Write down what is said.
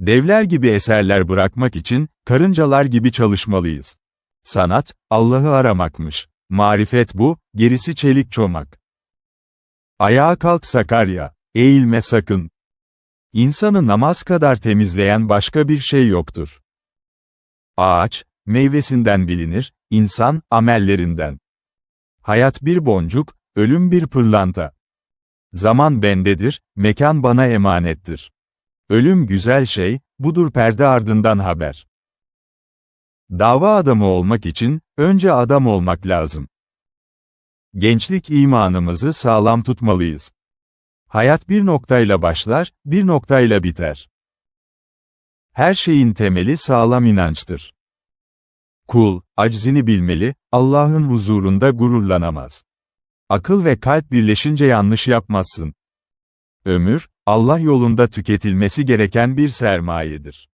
Devler gibi eserler bırakmak için, karıncalar gibi çalışmalıyız. Sanat, Allah'ı aramakmış. Marifet bu, gerisi çelik çomak. Ayağa kalk Sakarya, eğilme sakın. İnsanı namaz kadar temizleyen başka bir şey yoktur. Ağaç, meyvesinden bilinir, insan, amellerinden. Hayat bir boncuk, ölüm bir pırlanta. Zaman bendedir, mekan bana emanettir. Ölüm güzel şey, budur perde ardından haber. Dava adamı olmak için, önce adam olmak lazım. Gençlik imanımızı sağlam tutmalıyız. Hayat bir noktayla başlar, bir noktayla biter. Her şeyin temeli sağlam inançtır. Kul, aczini bilmeli, Allah'ın huzurunda gururlanamaz. Akıl ve kalp birleşince yanlış yapmazsın. Ömür, Allah yolunda tüketilmesi gereken bir sermayedir.